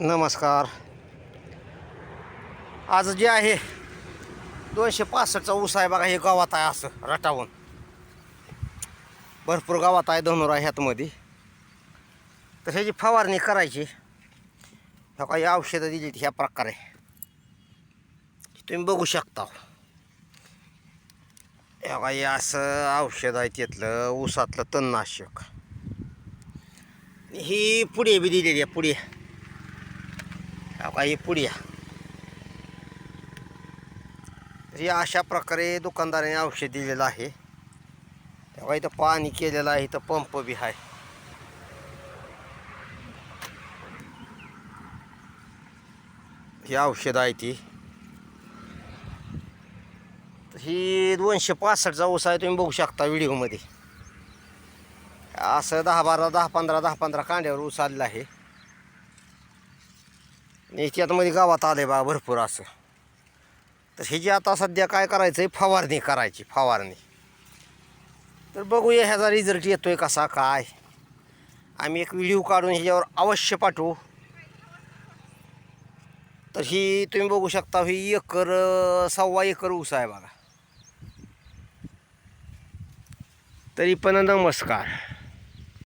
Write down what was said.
नमस्कार. आज जे आहे दोनशे पासष्टचा ऊस आहे बघा हे गावात आहे असं रटावून. भरपूर गावात आहे धनुरा ह्यातमध्ये. तर ह्याची फवारणी करायची. ह्या काही औषधं दिली ह्या प्रकारे. तुम्ही बघू शकता. ह्या काही असं औषध आहे तिथलं ऊसातलं तणनाशक. ही पुढे बी दिलेली आहे पुढे. काही पुढे तर हे अशा प्रकारे दुकानदाराने औषध दिलेलं आहे. तेव्हा इथं पाणी केलेलं आहे इथं पंप बी आहे. ही औषध आहे ती. तर ही दोनशे पासष्टचा ऊस आहे तुम्ही बघू शकता व्हिडिओमध्ये. असं दहा बारा दहा पंधरा दहा पंधरा कांड्यावर ऊस आलेला आहे. आणि त्यातमध्ये गावात आलं आहे बा भरपूर असं. तर हे जे आता सध्या काय करायचं आहे फवारणी करायची फवारणी. तर बघूया ह्याचा रिझल्ट येतो आहे कसा काय? आम्ही एक व्हिडिओ काढून ह्याच्यावर अवश्य पाठवू. तर ही तुम्ही बघू शकता ही एकर सव्वा एकर ऊस आहे बघा. तरी पण नमस्कार.